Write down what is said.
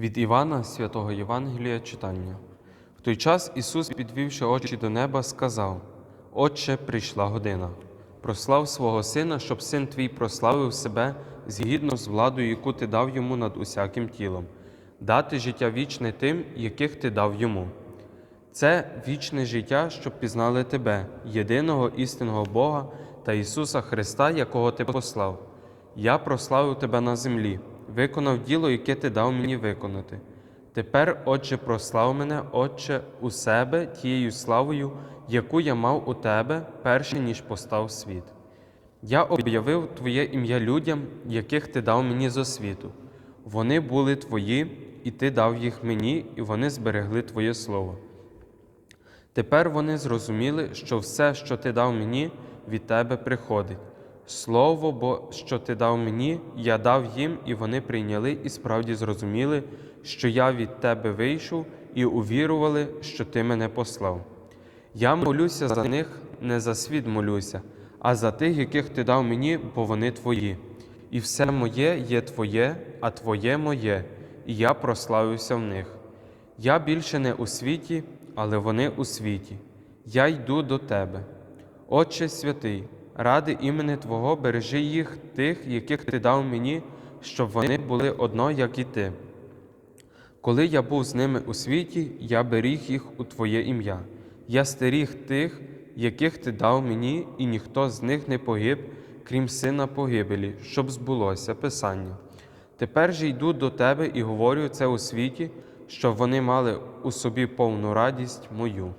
Від Івана святого Євангелія читання. В той час Ісус, підвівши очі до неба, сказав: Отче, прийшла година. Прослав свого Сина, щоб син твій прославив себе згідно з владою, яку ти дав йому над усяким тілом, дати життя вічне тим, яких ти дав йому. Це вічне життя, щоб пізнали тебе, єдиного істинного Бога та Ісуса Христа, якого ти послав. Я прославив тебе на землі, виконав діло, яке ти дав мені виконати. Тепер, Отче, прослав мене, Отче, у себе тією славою, яку я мав у тебе, перше ніж постав світ. Я об'явив Твоє ім'я людям, яких ти дав мені з освіту. Вони були твої, і ти дав їх мені, і вони зберегли Твоє Слово. Тепер вони зрозуміли, що все, що ти дав мені, від тебе приходить. Слово, бо що ти дав мені, я дав їм, і вони прийняли і справді зрозуміли, що я від тебе вийшов, і увірували, що ти мене послав. Я молюся за них, не за світ молюся, а за тих, яких ти дав мені, бо вони твої. І все моє є твоє, а твоє моє, і я прославився в них. Я більше не у світі, але вони у світі. Я йду до тебе. Отче святий, ради імени Твого бережи їх, тих, яких ти дав мені, щоб вони були одно, як і ти. Коли я був з ними у світі, я беріг їх у Твоє ім'я. Я стеріг тих, яких ти дав мені, і ніхто з них не погиб, крім сина погибелі, щоб збулося Писання. Тепер же йду до тебе і говорю це у світі, щоб вони мали у собі повну радість мою.